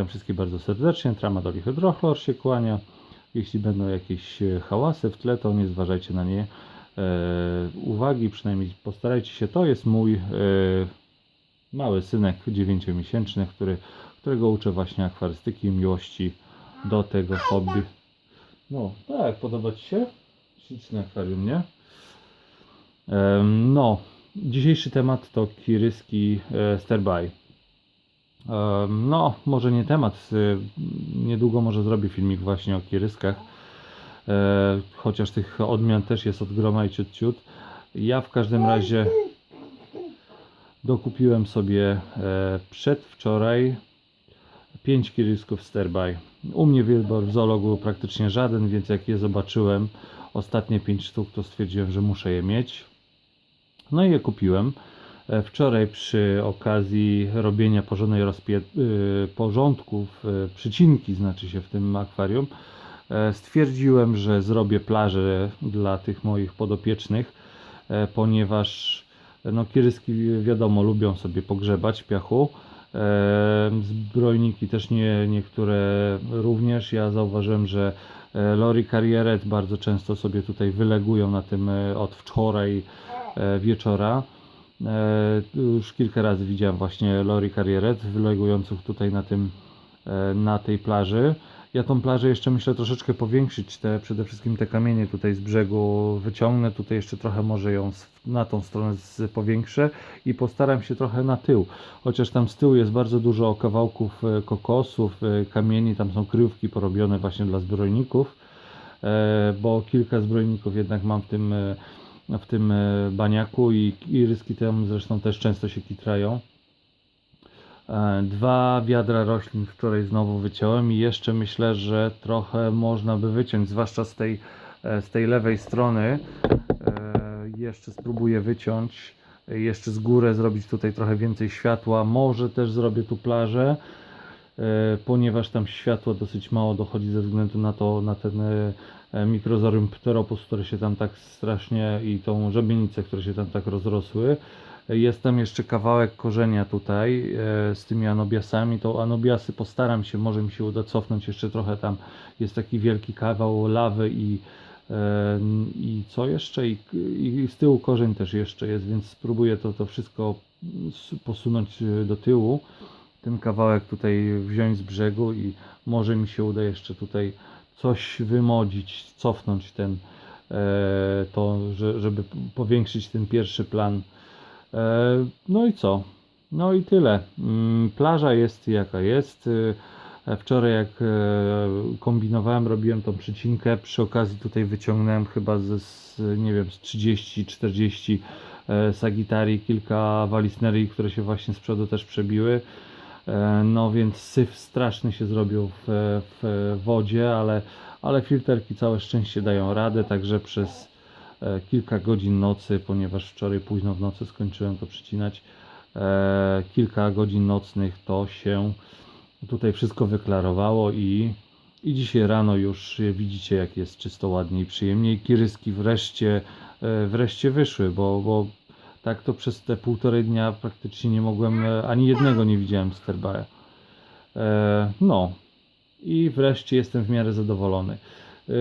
Witam wszystkich bardzo serdecznie. Tramadol hydrochlor się kłania. Jeśli będą jakieś e, hałasy w tle, to nie zważajcie na nie e, uwagi, przynajmniej postarajcie się. To jest mój e, mały synek 9-miesięczny, który, którego uczę właśnie akwarystyki miłości do tego hobby. No, tak, podoba Ci się? Śliczne akwarium, nie? Em, No, dzisiejszy temat to kiryski e, sterby. No, może nie temat. y, Niedługo może zrobię filmik właśnie o kiryskach. E, Chociaż tych odmian też jest od groma i ciut ciut. Ja w każdym razie dokupiłem sobie e, przedwczoraj 5 kirysków sterby. U mnie wybór w zoologu praktycznie żaden, więc jak je zobaczyłem, ostatnie 5 sztuk, to stwierdziłem, że muszę je mieć. No i je kupiłem. E, Wczoraj przy okazji robienia porządnej rozpie- y, porządków, y, przycinki znaczy się w tym akwarium, e, stwierdziłem, że zrobię plażę dla tych moich podopiecznych, e, ponieważ no, kieryski wiadomo lubią sobie pogrzebać w piachu. E, Zbrojniki też nie, niektóre również. Ja zauważyłem, że e, Lori Carrieret bardzo często sobie tutaj wylegują na tym e, od wczoraj e, wieczora. E, Już kilka razy widziałem właśnie Lori Carrieret wylegujących tutaj na tym e, na tej plaży. Ja tą plażę jeszcze myślę troszeczkę powiększyć, te, przede wszystkim te kamienie tutaj z brzegu wyciągnę, tutaj jeszcze trochę może ją na tą stronę powiększę i postaram się trochę na tył, chociaż tam z tyłu jest bardzo dużo kawałków e, kokosów, kamieni, tam są kryjówki porobione właśnie dla zbrojników, bo kilka zbrojników jednak mam w tym, w tym e, baniaku i, i ryski tam zresztą też często się kitrają. E, Dwa wiadra roślin wczoraj znowu wyciąłem i jeszcze myślę, że trochę można by wyciąć, zwłaszcza z tej, e, z tej lewej strony. Jeszcze spróbuję wyciąć, jeszcze z góry zrobić tutaj trochę więcej światła. Może też zrobię tu plażę, ponieważ tam światła dosyć mało dochodzi ze względu na to, na ten mikrozorium pteropus, które się tam tak strasznie i tą żabienicę, które się tam tak rozrosły. Jest tam jeszcze kawałek korzenia tutaj e, z tymi anobiasami. To anobiasy postaram się, może mi się uda cofnąć jeszcze trochę tam. Jest taki wielki kawał lawy i, e, i co jeszcze? I, I z tyłu korzeń też jeszcze jest, więc spróbuję to, to wszystko posunąć e, do tyłu. Ten kawałek tutaj wziąć z brzegu i może mi się uda jeszcze tutaj coś wymodzić, cofnąć ten, e, to, że, żeby powiększyć ten pierwszy plan. E, No i co? No i tyle. Mm, Plaża jest jaka jest. E, Wczoraj jak kombinowałem, robiłem tą przycinkę, przy okazji tutaj wyciągnąłem chyba ze, nie wiem, z 30-40 e, sagitarii, kilka walisnerii, które się właśnie z przodu też przebiły. E, No więc syf straszny się zrobił w, w wodzie, ale, ale filterki całe szczęście dają radę, także przez e, kilka godzin nocy, ponieważ wczoraj późno w nocy skończyłem to przycinać. E, kilka godzin nocnych to się tutaj wszystko wyklarowało i, i dzisiaj rano już widzicie jak jest czysto ładnie i przyjemnie i kiryski wreszcie, wreszcie wyszły, bo, bo tak to przez te półtorej dnia praktycznie nie mogłem, e, ani jednego nie widziałem sterbaja. E, no i wreszcie jestem w miarę zadowolony. Yy,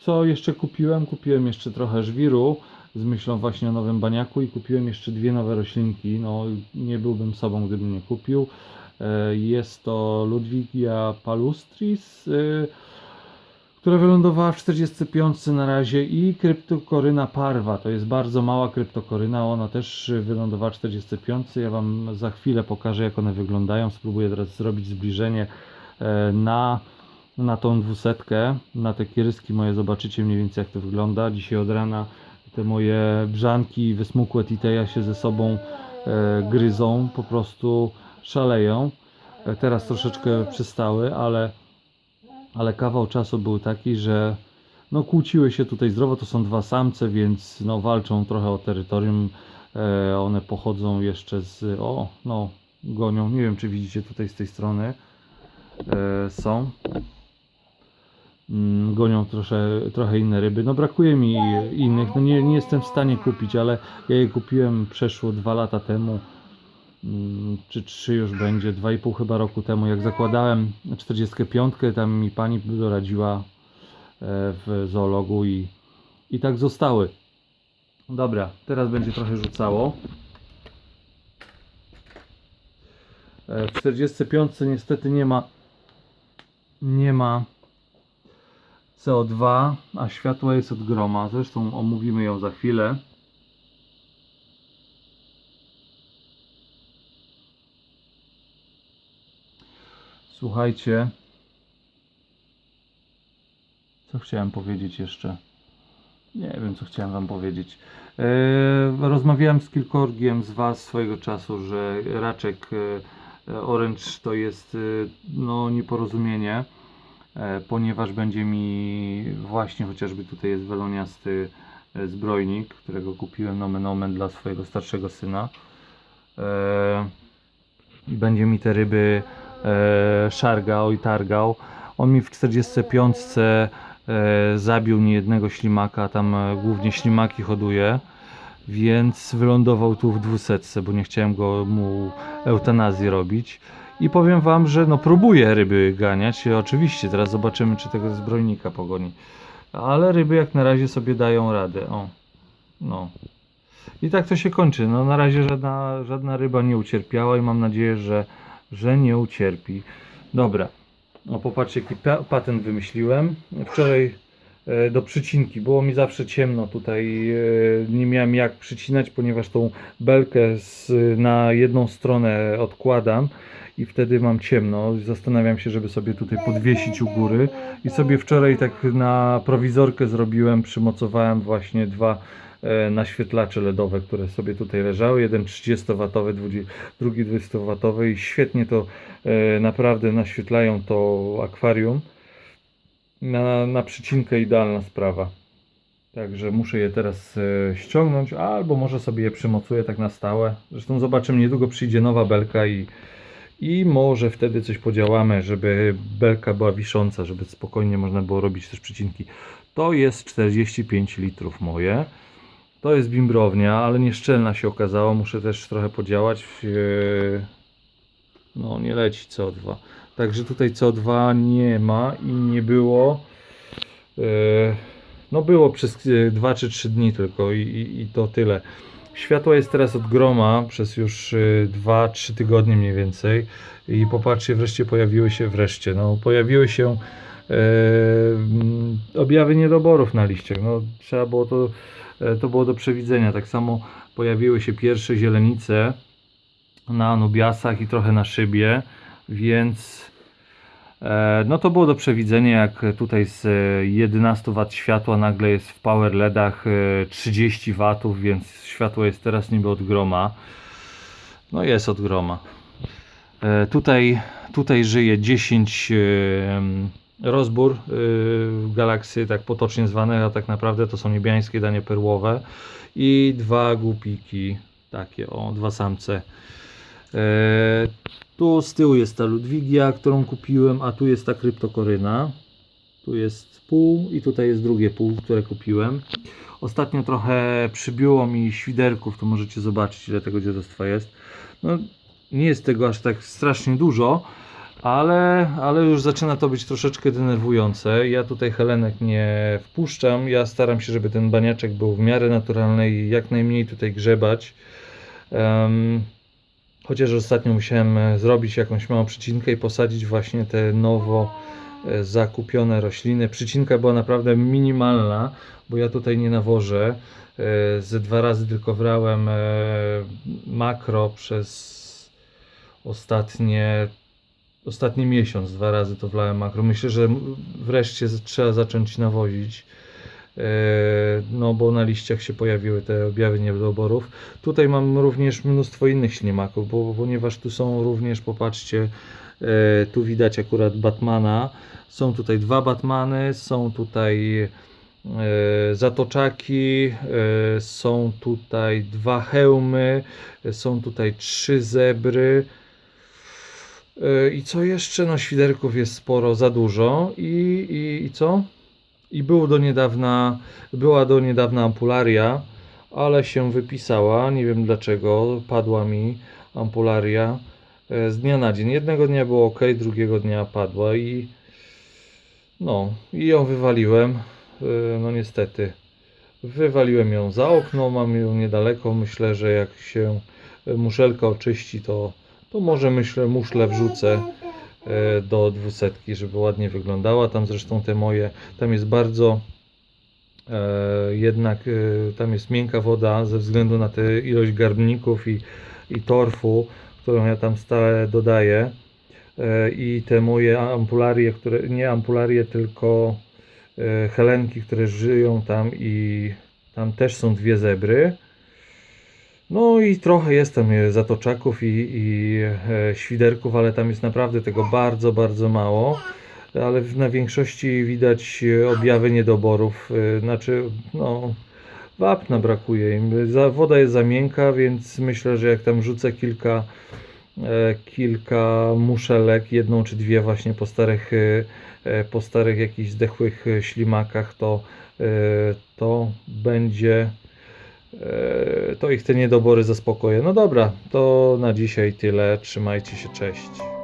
Co jeszcze kupiłem? Kupiłem jeszcze trochę żwiru z myślą właśnie o nowym baniaku i kupiłem jeszcze dwie nowe roślinki. No, nie byłbym sobą, gdybym nie kupił. Jest to Ludwigia palustris, która wylądowała w 45 na razie i kryptokoryna parwa. To jest bardzo mała kryptokoryna, ona też wylądowała w 45. Ja Wam za chwilę pokażę jak one wyglądają. Spróbuję teraz zrobić zbliżenie e, na, na tą dwusetkę, na te kieryski moje. Zobaczycie mniej więcej jak to wygląda. Dzisiaj od rana te moje brzanki wysmukłe titeja się ze sobą e, gryzą, po prostu szaleją. E, teraz troszeczkę przystały, ale ale kawał czasu był taki, że no kłóciły się tutaj zdrowo, to są dwa samce, więc no walczą trochę o terytorium, e, one pochodzą jeszcze z, o no gonią, nie wiem czy widzicie tutaj z tej strony. E, są, mm, gonią trosze, trochę inne ryby, no brakuje mi innych, no nie, nie jestem w stanie kupić, ale ja je kupiłem przeszło dwa lata temu, czy 3 już będzie, 2,5 chyba roku temu, jak zakładałem 45, tam mi pani doradziła e, w zoologu i, i tak zostały. Dobra, teraz będzie trochę rzucało. E, W 45 niestety nie ma nie ma CO2, a światło jest od groma. Zresztą omówimy ją za chwilę. Słuchajcie. Co chciałem powiedzieć jeszcze? Nie wiem, co chciałem Wam powiedzieć. E, rozmawiałem z kilkorgiem z Was swojego czasu, że raczek e, Orange to jest e, no, nieporozumienie, ponieważ będzie mi właśnie chociażby tutaj jest weloniasty zbrojnik, którego kupiłem nomen omen dla swojego starszego syna. Będzie mi te ryby szargał i targał. On mi w 45 e, zabił niejednego ślimaka, tam e, głównie ślimaki hoduje, więc wylądował tu w 200, bo nie chciałem go mu eutanazji robić. I powiem wam, że no próbuję ryby ganiać. Oczywiście, teraz zobaczymy, czy tego zbrojnika pogoni. Ale ryby jak na razie sobie dają radę. O, no. I tak to się kończy. No na razie żadna, żadna ryba nie ucierpiała i mam nadzieję, że, że nie ucierpi. Dobra. O, popatrzcie, jaki pa- patent wymyśliłem. Wczoraj e, do przycinki. Było mi zawsze ciemno tutaj. E, nie miałem jak przycinać, ponieważ tą belkę z, na jedną stronę odkładam i wtedy mam ciemno. Zastanawiam się, żeby sobie tutaj podwiesić u góry. I sobie wczoraj tak na prowizorkę zrobiłem, przymocowałem właśnie dwa naświetlacze LEDowe, które sobie tutaj leżały. Jeden 30W, drugi 20W i świetnie to e, naprawdę naświetlają to akwarium. Na, na przycinkę idealna sprawa. Także muszę je teraz e, ściągnąć, albo może sobie je przymocuję tak na stałe. Zresztą zobaczymy, niedługo przyjdzie nowa belka i, i może wtedy coś podziałamy, żeby belka była wisząca, żeby spokojnie można było robić też przycinki. To jest 45 litrów moje. To jest bimbrownia, ale nieszczelna się okazało. Muszę też trochę podziałać. Eee, No, nie leci CO2. Także tutaj CO2 nie ma i nie było. Eee, No, było przez 2 czy 3 dni tylko i, i, i to tyle. Światło jest teraz od groma przez już 2-3 tygodnie mniej więcej. I popatrzcie, wreszcie pojawiły się wreszcie. No, pojawiły się objawy niedoborów na liściach. No, trzeba było to, to było do przewidzenia. Tak samo pojawiły się pierwsze zielenice na anubiasach i trochę na szybie, więc e, no to było do przewidzenia, jak tutaj z e, 11 W światła nagle jest w power LEDach e, 30 W, więc światło jest teraz niby od groma. No jest od groma. E, Tutaj, tutaj żyje 10 e, rozbór e, galaksy, tak potocznie zwanych, a tak naprawdę to są niebiańskie danie perłowe i dwa głupiki, takie o, dwa samce. E, Tu z tyłu jest ta Ludwigia, którą kupiłem, a tu jest ta kryptokoryna. Tu jest pół i tutaj jest drugie pół, które kupiłem. Ostatnio trochę przybiło mi świderków, to możecie zobaczyć ile tego dziadostwa jest. No, nie jest tego aż tak strasznie dużo, ale, ale już zaczyna to być troszeczkę denerwujące. Ja tutaj Helenek nie wpuszczam. Ja staram się, żeby ten baniaczek był w miarę naturalny i jak najmniej tutaj grzebać. Em, chociaż ostatnio musiałem e, zrobić jakąś małą przycinkę i posadzić właśnie te nowo e, zakupione rośliny. Przycinka była naprawdę minimalna, bo ja tutaj nie nawożę. E, Ze dwa razy tylko wrałem makro przez ostatnie ostatni miesiąc, dwa razy to wlałem makro. Myślę, że wreszcie trzeba zacząć nawozić. E, No, bo na liściach się pojawiły te objawy niedoborów. Tutaj mam również mnóstwo innych ślimaków, bo, ponieważ tu są również, popatrzcie, e, tu widać akurat Batmana. Są tutaj dwa Batmany, są tutaj e, zatoczaki, są tutaj dwa hełmy, są tutaj trzy zebry. I co jeszcze? No, świderków jest sporo, za dużo. I, i, i co? I był do niedawna, była do niedawna ampularia, ale się wypisała. Nie wiem dlaczego, padła mi. ampularia e, z dnia na dzień. Jednego dnia było ok, drugiego dnia padła i no, i ją wywaliłem. E, No niestety. Wywaliłem ją za okno, mam ją niedaleko. Myślę, że jak się muszelka oczyści, to, to może myślę muszlę wrzucę e, do dwusetki, żeby ładnie wyglądała. Tam zresztą te moje, tam jest bardzo e, jednak e, tam jest miękka woda ze względu na tę ilość garbników i, i torfu, którą ja tam stale dodaję. I te moje ampularie, które nie ampularie, tylko helenki, które żyją tam i tam też są dwie zebry. No i trochę jest tam e, zatoczaków i, i e, świderków, ale tam jest naprawdę tego bardzo, bardzo mało. Ale na większości widać e, objawy niedoborów. Znaczy, no, wapna brakuje im. Woda jest za miękka, więc myślę, że jak tam rzucę kilka, kilka muszelek, jedną czy dwie właśnie po starych, po starych jakichś zdechłych ślimakach, to, to będzie to ich te niedobory zaspokoję. No dobra, to na dzisiaj tyle. Trzymajcie się, cześć.